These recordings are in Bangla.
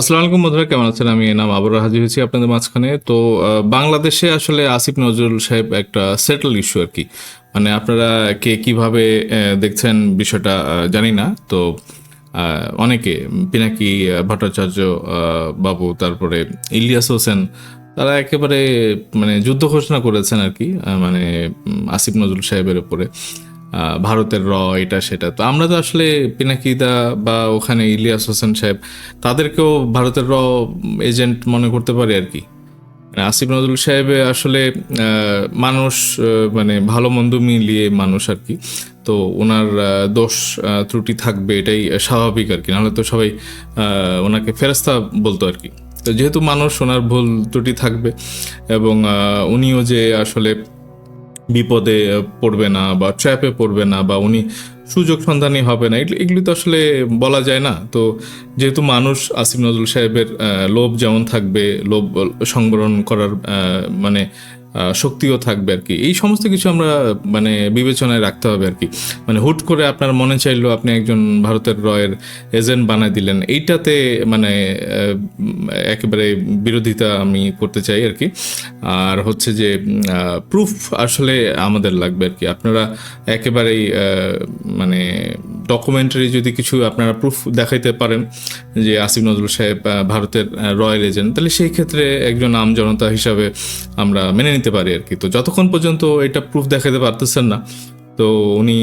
আসসালামু আলাইকুম বন্ধুরা, কেমন আছেন? আমি নাম আবর হাজির হয়েছি আপনাদের মাঝখানে। তো বাংলাদেশে আসলে আসিফ নজরুল সাহেব একটা সেটেল ইস্যু আর কি। মানে আপনারা কে কীভাবে দেখছেন বিষয়টা জানি না। তো অনেকে, পিনাকি ভট্টাচার্য বাবু, তারপরে ইলিয়াস হোসেন, তারা একেবারে মানে যুদ্ধ ঘোষণা করেছেন আর কি মানে আসিফ নজরুল সাহেবের উপরে। ভারতের র, এটা, সেটা। তো আমরা তো আসলে পিনাকিদা বা ওখানে ইলিয়াস হোসেন সাহেব, তাদেরকেও ভারতের র এজেন্ট মনে করতে পারি আর কি। মানে আসিফ নজরুল সাহেব আসলে মানুষ মানে ভালো মন্দ মিলিয়ে মানুষ আর কি। তো ওনার দোষ ত্রুটি থাকবে, এটাই স্বাভাবিক আর কি। নাহলে তো সবাই ওনাকে ফেরস্তা বলতো আর কি। তো যেহেতু মানুষ, ওনার ভুল ত্রুটি থাকবে এবং উনিও যে আসলে বিপদে পড়বে না বা ট্র্যাপে পড়বে না বা উনি সুযোগ সন্ধানী হবে না। এগুলি তো আসলে বলা যায় না। তো যেহেতু মানুষ, আসিফ নজরুল সাহেবের লোভ যেমন থাকবে, লোভ সংবরণ করার মানে শক্তিও থাকবে আর কি। এই সমস্ত কিছু আমরা মানে বিবেচনায় রাখতে হবে আর কি। মানে হুট করে আপনার মনে চাইলো আপনি একজন ভারতের রয়ের এজেন্ট বানাই দিলেন, এইটাতে মানে একেবারে বিরোধিতা আমি করতে চাই আর কি। আর হচ্ছে যে প্রুফ আসলে আমাদের লাগবে আর কি। আপনারা একেবারেই মানে ডকুমেন্টারি যদি কিছু আপনারা প্রুফ দেখাইতে পারেন যে আসিফ নজরুল সাহেব ভারতের রয়্যাল এজেন্ট তাহলে সেই ক্ষেত্রে একজন আম জনতা হিসাবে আমরা মেনে নিতে পারি আর কি। তো যতক্ষণ পর্যন্ত এটা প্রুফ দেখাতে পারতেছেন না, তো উনি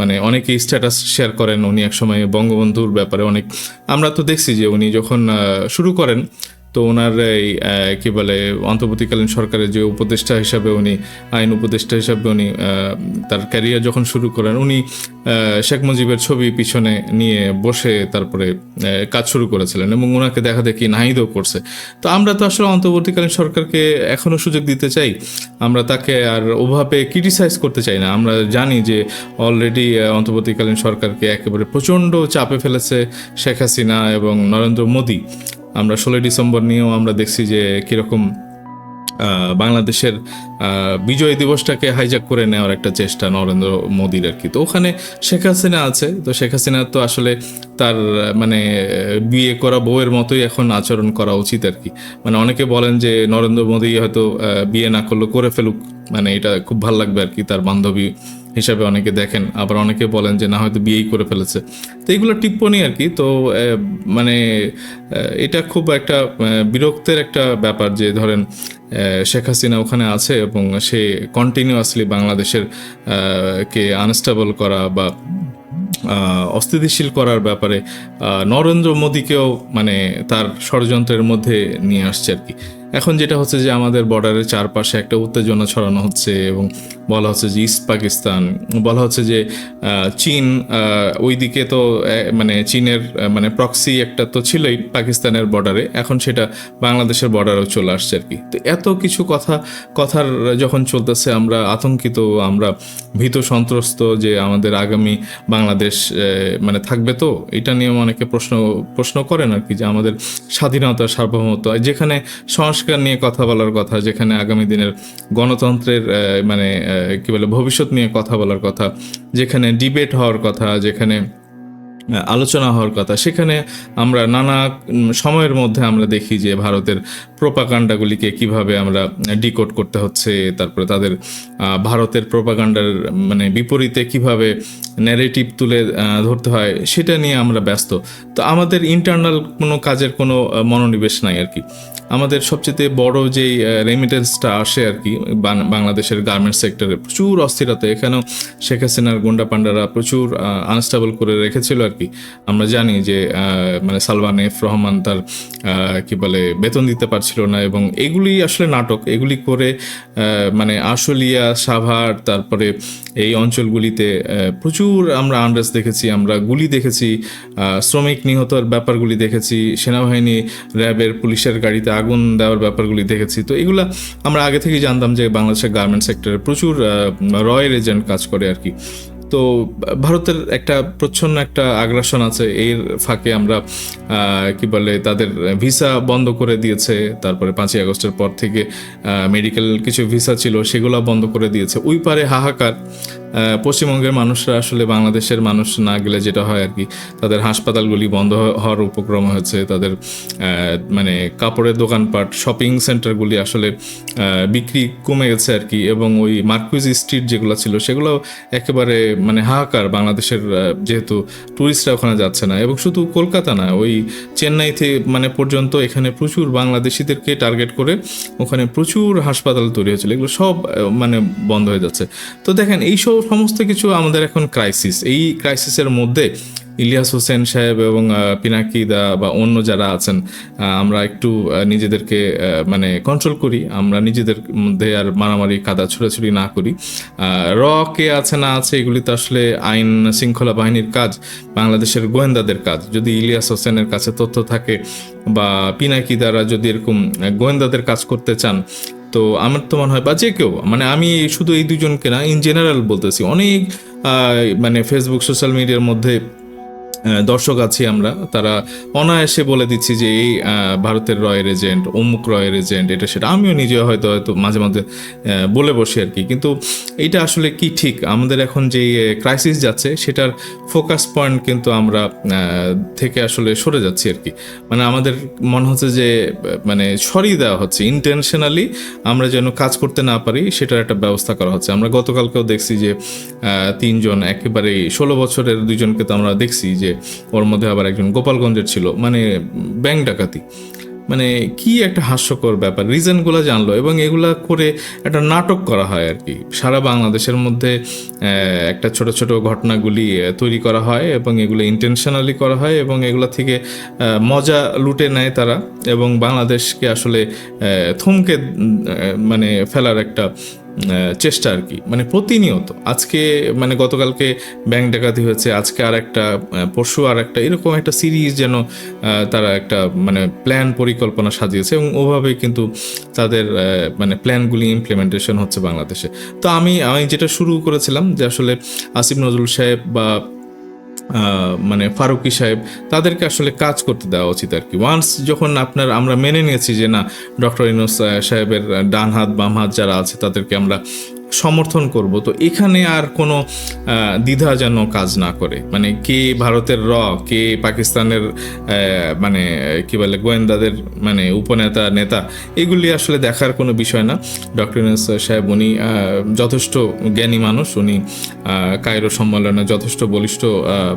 মানে অনেকেই স্ট্যাটাস শেয়ার করেন, উনি একসময় বঙ্গবন্ধুর ব্যাপারে অনেক, আমরা তো দেখছি যে উনি যখন শুরু করেন তো ওনার এই কি বলে, অন্তর্বর্তীকালীন সরকারের যে উপদেষ্টা হিসাবে উনি, আইন উপদেষ্টা হিসাবে উনি তার ক্যারিয়ার যখন শুরু করেন, উনি শেখ মুজিবের ছবি পিছনে নিয়ে বসে তারপরে কাজ শুরু করেছিলেন এবং ওনাকে দেখা দেখি নাহিদও করছে। তো আমরা তো আসলে অন্তর্বর্তীকালীন সরকারকে এখনও সুযোগ দিতে চাই। আমরা তাকে আর ওভাবে ক্রিটিসাইজ করতে চাই না। আমরা জানি যে অলরেডি অন্তর্বর্তীকালীন সরকারকে একেবারে প্রচণ্ড চাপে ফেলেছে শেখ হাসিনা এবং নরেন্দ্র মোদী। আমরা ষোলোই ডিসেম্বর নিয়েও আমরা দেখছি যে কীরকম বাংলাদেশের বিজয় দিবসটাকে হাইজ্যাক করে নেওয়ার একটা চেষ্টা নরেন্দ্র মোদীর আর কি। তো ওখানে শেখ হাসিনা আছে, তো শেখ হাসিনা তো আসলে তার মানে বিয়ে করা বউয়ের মতোই এখন আচরণ করা উচিত আর কি। মানে অনেকে বলেন যে নরেন্দ্র মোদী হয়তো বিয়ে না করলে করে ফেলুক মানে এটা খুব ভালো লাগবে আর কি তার বান্ধবী হিসাবে অনেকে দেখেন, আবার অনেকে বলেন যে না, হয়তো বিয়েই করে ফেলেছে। তো এগুলো টিপ্পনি আর কি। তো মানে এটা খুব একটা বিরক্তের একটা ব্যাপার যে ধরেন শেখ হাসিনা ওখানে আছে এবং সে কন্টিনিউয়াসলি বাংলাদেশের কে আনস্টেবল করা বা অস্থিতিশীল করার ব্যাপারে নরেন্দ্র মোদীকেও মানে তার ষড়যন্ত্রের মধ্যে নিয়ে আসছে আর কি। এখন যেটা হচ্ছে যে আমাদের বর্ডারের চারপাশে একটা উত্তেজনা ছড়ানো হচ্ছে এবং বলা হচ্ছে যে ইস্ট পাকিস্তান, বলা হচ্ছে যে চীন ওইদিকে তো মানে চীনের মানে প্রক্সি একটা তো ছিলই পাকিস্তানের বর্ডারে, এখন সেটা বাংলাদেশের বর্ডারেও চলে আসছে আর কি। তো এত কিছু কথা, কথার যখন চলতেছে আমরা আতঙ্কিত, আমরা ভীত সন্ত্রস্ত যে আমাদের আগামী বাংলাদেশ মানে থাকবে তো, এটা নিয়ে অনেকে প্রশ্ন প্রশ্ন করেন আর কি যে আমাদের স্বাধীনতা সার্বভৌমত্ব, যেখানে সংস্কার নিয়ে কথা বলার কথা, যেখানে আগামী দিনের গণতন্ত্রের মানে কি বলে, ভবিষ্যৎ নিয়ে কথা বলার কথা, যেখানে ডিবেট হওয়ার কথা, যেখানে আলোচনা হওয়ার কথা, সেখানে আমরা নানা সময়ের মধ্যে আমরা দেখি যে ভারতের প্রোপাকাণ্ডাগুলিকে কীভাবে আমরা ডিকোড করতে হচ্ছে, তারপরে তাদের ভারতের প্রোপাকাণ্ডার মানে বিপরীতে কীভাবে ন্যারেটিভ তুলে ধরতে হয়, সেটা নিয়ে আমরা ব্যস্ত। তো আমাদের ইন্টারনাল কোনো কাজের কোনো মনোনিবেশ নাই আর কি। আমাদের সবচেয়ে বড় যেই রেমিটেন্সটা আসে আর কি বাংলাদেশের গার্মেন্টস সেক্টরে প্রচুর অস্থিরতা। এখানেও শেখ হাসিনার গুন্ডা পান্ডারা প্রচুর আনস্টেবল করে রেখেছিল আর কি। আমরা জানি যে মানে সালমান এফ রহমান তার কি বলে, বেতন দিতে পারছিল না এবং এগুলি আসলে নাটক। এগুলি করে মানে আশুলিয়া, সাভার, তারপরে এই অঞ্চলগুলিতে প্রচুর আমরা আন্ডাস দেখেছি, আমরা গুলি দেখেছি শ্রমিক নিহতর ব্যাপারগুলি দেখেছি, সেনাবাহিনী, র্যাবের, পুলিশের গাড়িতে আগুন দেওয়ার ব্যাপারগুলি দেখেছি। তো এগুলা আমরা আগে থেকেই জানতাম যে বাংলাদেশের গার্মেন্ট সেক্টরে প্রচুর রয়্যাল এজেন্ট কাজ করে আর কি। তো, ভারতের একটা প্রচ্ছন্ন একটা আগ্রাসন আছে। এর ফাঁকে আমরা কি বলে, তাদের ভিসা বন্ধ করে দিয়েছে। তারপরে পাঁচই আগস্টের পর থেকে মেডিকেল কিছু ভিসা ছিল, সেগুলো বন্ধ করে দিয়েছে। ওই পারে হাহাকার। পশ্চিমবঙ্গের মানুষরা আসলে বাংলাদেশের মানুষ না গেলে যেটা হয় আর কি, তাদের হাসপাতালগুলি বন্ধ হওয়ার উপক্রম হয়েছে তাদের মানে কাপড়ের দোকানপাট শপিং সেন্টারগুলি আসলে বিক্রি কমে গেছে আর কি, এবং ওই মার্কুইজ স্ট্রিট যেগুলো ছিল সেগুলো একেবারে মানে হাহাকার বাংলাদেশের যেহেতু টুরিস্টরা ওখানে যাচ্ছে না, এবং শুধু কলকাতা না, ওই চেন্নাই থেকে মানে পর্যন্ত এখানে প্রচুর বাংলাদেশিদেরকে টার্গেট করে ওখানে প্রচুর হাসপাতাল তৈরি হয়েছিল, এগুলো সব মানে বন্ধ হয়ে যাচ্ছে। তো দেখেন এই সব সমস্ত কিছু আমাদের এখন ক্রাইসিস এই ক্রাইসিসের মধ্যে ইলিয়াস হোসেন সাহেব এবং আহ, পিনাকি দা বা অন্য যারা আছেন আমরা একটু নিজেদেরকে মানে কন্ট্রোল করি। আমরা নিজেদের মধ্যে আর মারামারি কাদা ছুড়াছুড়ি না করি। র কে আছে না আছে এগুলি তো আসলে আইন শৃঙ্খলা বাহিনীর কাজ বাংলাদেশের গোয়েন্দাদের কাজ। যদি ইলিয়াস হোসেনের কাছে তথ্য থাকে বা পিনাকি দ্বারা যদি এরকম গোয়েন্দাদের কাজ করতে চান তো আমার তো মনে হয় বা যে কেউ মানে আমি শুধু এই দুজনকে না ইন জেনারেল বলতেছি, অনেক মানে ফেসবুক সোশ্যাল মিডিয়ার মধ্যে দর্শক আছি আমরা। তারা অনায়াসে বলে দিচ্ছি যে এই ভারতের রয়ের এজেন্ট অমুক রয়ের এজেন্ট এটা সেটা। আমিও নিজে হয়তো হয়তো মাঝে মাঝে বলে বসি আর কি। কিন্তু এইটা আসলে কি ঠিক? আমাদের এখন যে ক্রাইসিস যাচ্ছে, সেটার ফোকাস পয়েন্ট কিন্তু আমরা থেকে আসলে সরে যাচ্ছি আর কি। মানে আমাদের মনে হচ্ছে যে মানে সরিয়ে দেওয়া হচ্ছে। ইন্টেনশনালি আমরা যেন কাজ করতে না পারি, সেটার একটা ব্যবস্থা করা হচ্ছে। আমরা গতকালকেও দেখছি যে তিনজন একেবারে ষোলো বছরের দুজনকে তো আমরা দেখছি যে ওর মধ্যে আবার একজন গোপালগঞ্জের ছিল মানে ব্যাংক ডাকাতি। মানে কি একটা হাস্যকর ব্যাপার, রিজনগুলো জানলো এবং এগুলা করে একটা নাটক করা হয় আর কি। সারা বাংলাদেশের মধ্যে একটা ছোট ছোট ঘটনাগুলি তৈরি করা হয় এবং এগুলো ইন্টেনশনালি করা হয় এবং এগুলো থেকে মজা লুটে নেয় তারা এবং বাংলাদেশকে আসলে থমকে মানে ফেলার একটা চেষ্টা আর কি মানে প্রতিনিয়ত। আজকে মানে গতকালকে ব্যাংক ডাকাতি হয়েছে, আজকে আর একটা পরশু আর একটা এরকম একটা সিরিজ যেন তারা একটা মানে প্ল্যান পরিকল্পনা সাজিয়েছে এবং ওভাবে কিন্তু তাদের মানে প্ল্যানগুলি ইমপ্লিমেন্টেশন হচ্ছে বাংলাদেশে। তো আমি আমি যেটা শুরু করেছিলাম যে আসলে আসিফ নজরুল সাহেব বা মানে ফারুকি সাহেব, তাদেরকে আসলে কাজ করতে দেওয়া উচিত আর কি। ওয়ান্স যখন আপনার, আমরা মেনে নিয়েছি যে না, ডক্টর ইনোস সাহেবের ডান হাত, বাম হাত যারা আছে, তাদেরকে আমরা সমর্থন করব। তো এখানে আর কোনো দ্বিধা যেন কাজ না করে। মানে কে ভারতের র, কে পাকিস্তানের মানে কি বলে, গোয়েন্দাদের মানে উপনেতা, নেতা, এগুলি আসলে দেখার কোনো বিষয় না। ডক্টর সাহেব উনি যথেষ্ট জ্ঞানী মানুষ। উনি কায়রো সম্মেলনে যথেষ্ট বলিষ্ঠ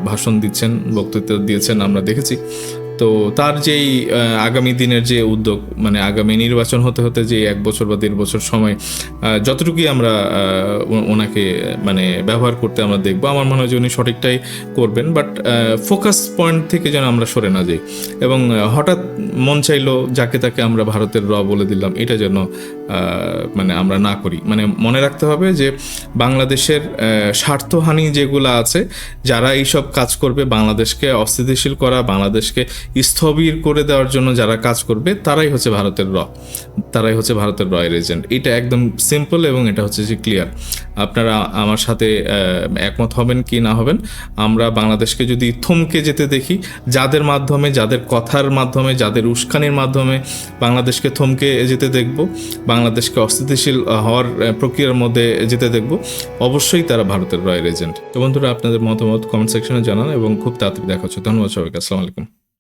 ভাষণ দিচ্ছেন বক্তৃতা দিয়েছেন, আমরা দেখেছি। তো তার যেই আগামী দিনের যে উদ্যোগ মানে আগামী নির্বাচন হতে হতে যে এক বছর বা দেড় বছর সময় যতটুকুই আমরা ওনাকে মানে ব্যবহার করতে আমরা দেখব, আমার মনে হয় যে উনি সঠিকটাই করবেন, বাট ফোকাস পয়েন্ট থেকে যেন আমরা সরে না যাই। এবং হঠাৎ মন চাইলো যাকে তাকে আমরা ভারতের র বলে দিলাম, এটা যেন মানে আমরা না করি। মানে মনে রাখতে হবে যে বাংলাদেশের স্বার্থহানি যেগুলো আছে, যারা এইসব কাজ করবে, বাংলাদেশকে অস্থিতিশীল করা, বাংলাদেশকে স্থবির করে দেওয়ার জন্য যারা কাজ করবে, তারাই হচ্ছে ভারতের র, তারাই হচ্ছে ভারতের রয়ের এজেন্ট। এটা একদম সিম্পল এবং এটা হচ্ছে যে ক্লিয়ার আপনারা আমার সাথে একমত হবেন কি না হবেন, আমরা বাংলাদেশকে যদি থমকে যেতে দেখি, যাদের মাধ্যমে, যাদের কথার মাধ্যমে, যাদের উস্কানির মাধ্যমে বাংলাদেশকে থমকে যেতে দেখব বাংলাদেশকে অস্থিতিশীল হওয়ার প্রক্রিয়ার মধ্যে যেতে দেখব। অবশ্যই তারা ভারতের রয়্যাল এজেন্ট তো বন্ধুরা, আপনাদের মতামত কমেন্ট সেকশনে জানান এবং খুব তাড়াতাড়ি দেখা হচ্ছে। ধন্যবাদ সবাইকে। আসসালামু আলাইকুম।